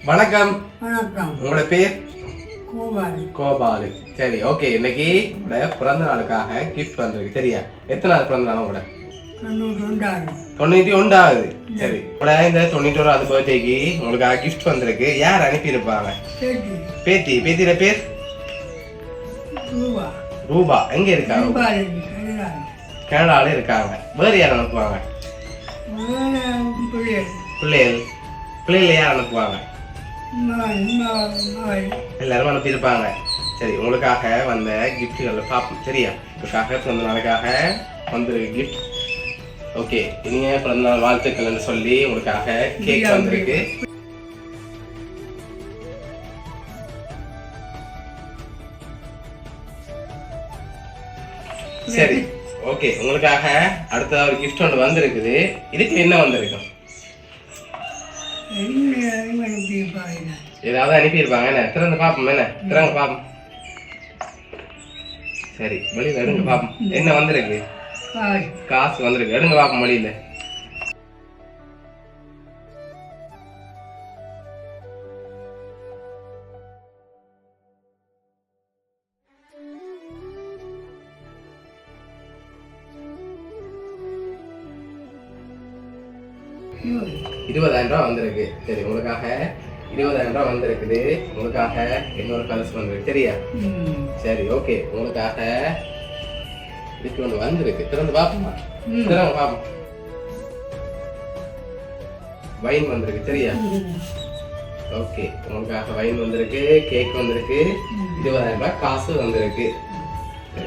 வணக்கம். வணக்கம். உங்களோட பேர்? கோபாலி கோபாலு சரி ஓகே இன்னைக்கு உங்களோட பிறந்த நாளுக்காக கிஃப்ட் வந்திருக்கு சரியா? எத்தனை நாள் பிறந்த நாள் உங்களோட? தொண்ணூத்தி ஒன்றாவது. சரி உங்களோட இந்த தொண்ணூற்றி ஓராவது பர்த்டேக்கு உங்களுக்காக கிஃப்ட் வந்திருக்கு. யார் அனுப்பியிருப்பாங்க? பேத்தி பேத்தியோட பேர்? ரூபா. ரூபா. எங்க இருக்காங்க கனடால. இருக்காங்க. வேறு யார் அனுப்புவாங்க? பிள்ளைகள். பிள்ளைகள். பிள்ளைகளை யார் அனுப்புவாங்க? எல்லாரும் அனுப்பியிருப்பாங்க சரி உங்களுக்காக வந்த கிஃப்ட்களை பார்ப்போம். சரியா? உங்களுக்காக பிறந்த நாளுக்காக வந்திருக்கு கிஃப்ட் ஓகே இனிய பிறந்த நாள் வாழ்த்துக்கள்னு சொல்லி உங்களுக்காக கேக் வந்திருக்கு. சரி ஓகே உங்களுக்காக அடுத்த ஒரு கிஃப்ட் ஒன்று வந்திருக்குது. இதுக்கு என்ன வந்திருக்கும் ஏதாவது அனுப்பியிருப்பாங்க என்ன? திறந்து பார்ப்போம் என்ன? திறங்க பார்ப்போம். சரி வெளியில எடுங்க பார்ப்போம். என்ன வந்திருக்கு? காசு வந்திருக்கு. எடுங்க பார்ப்போம் வெளியில. இருபதாயிரம் ரூபாய் வந்திருக்கு. சரி உங்களுக்காக இருபதாயிரம் ரூபாய் வந்திருக்குது. உங்களுக்காக இன்னொரு கலசம் வந்திருக்கு. சரியா. சரி ஓகே உங்களுக்காக இதுக்கு ஒன்று வந்திருக்கு. திறந்து பார்ப்போமா. திறங்க பார்ப்போம்? வைன் வந்திருக்கு. சரியா. ஓகே உங்களுக்காக வைன் வந்திருக்கு கேக் வந்திருக்கு. இருபதாயிரம் ரூபாய் காசு வந்திருக்கு.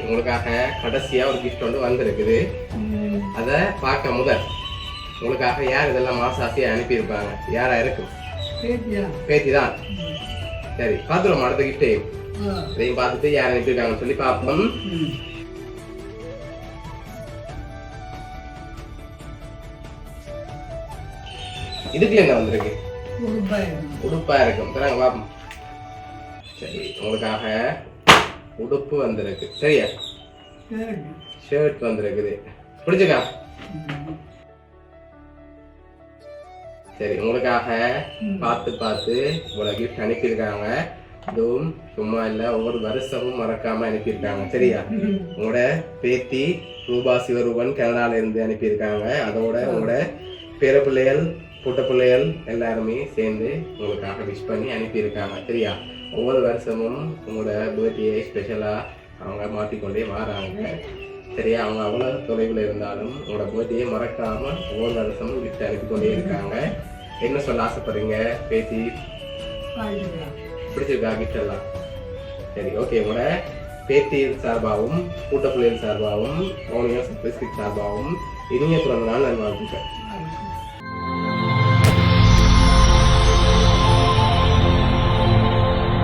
உங்களுக்காக கடைசியா ஒரு கிஃப்ட் ஒன்று வந்திருக்குது. அதை பார்க்க முதல். உங்களுக்காக யார் இதெல்லாம் மாசாசியா அனுப்பியிருப்பாங்க யாரா இருக்கும்? பேத்தி தான் சரி பார்த்துருவோம் அடுத்த கிஃப்டே. இதையும் பார்த்துட்டு யார் அனுப்பியிருக்காங்கன்னு சொல்லி பார்ப்போம். இதுக்குள்ள என்ன வந்திருக்கு. உடுப்பா இருக்கும் தராங்க பார்ப்போம் சரி உங்களுக்காக உடுப்பு வந்திருக்கு சரியா சரி. ஷர்ட் வந்திருக்குது பிடிச்சிக்கா. சரி உங்களுக்காக. பார்த்து பார்த்து இவ்வளவு கிஃப்ட் அனுப்பியிருக்காங்க. அதுவும் சும்மா இல்ல ஒவ்வொரு வருஷமும் மறக்காம அனுப்பியிருக்காங்க சரியா. உங்களோட பேத்தி ரூபா சிவரூபன் கனடால இருந்து அனுப்பியிருக்காங்க. அதோட உங்களோட பேர பிள்ளைகள் புட்ட பிள்ளைகள் எல்லாருமே சேர்ந்து உங்களுக்காக விஷ் பண்ணி அனுப்பியிருக்காங்க சரியா? ஒவ்வொரு வருஷமும் உங்களோட பர்த்டே ஸ்பெஷலா அவங்க மாற்றிக்கொண்டே வராங்க. சரியா அவங்க அவ்வளோ தொலைவில் இருந்தாலும் உங்களோட பர்த்டே மறக்காம ஒவ்வொரு வருஷமும் கிஃப்ட் அனுப்பிக்கொண்டே இருக்காங்க. என்ன சொல்ல ஆசைப்படுறீங்க பேத்தி? பிடிச்சிருக்கா கிஃப்ட் எல்லாம்? சரி ஓகே உங்களோட பேத்தியின் சார்பாகவும் கூட்டப்புள்ளியின் சார்பாகவும் மௌனியா டிஸ்ட்ரிக்ட் சார்பாகவும் இனிய பிறந்த நாள் நான் பாத்துக்கலாம்.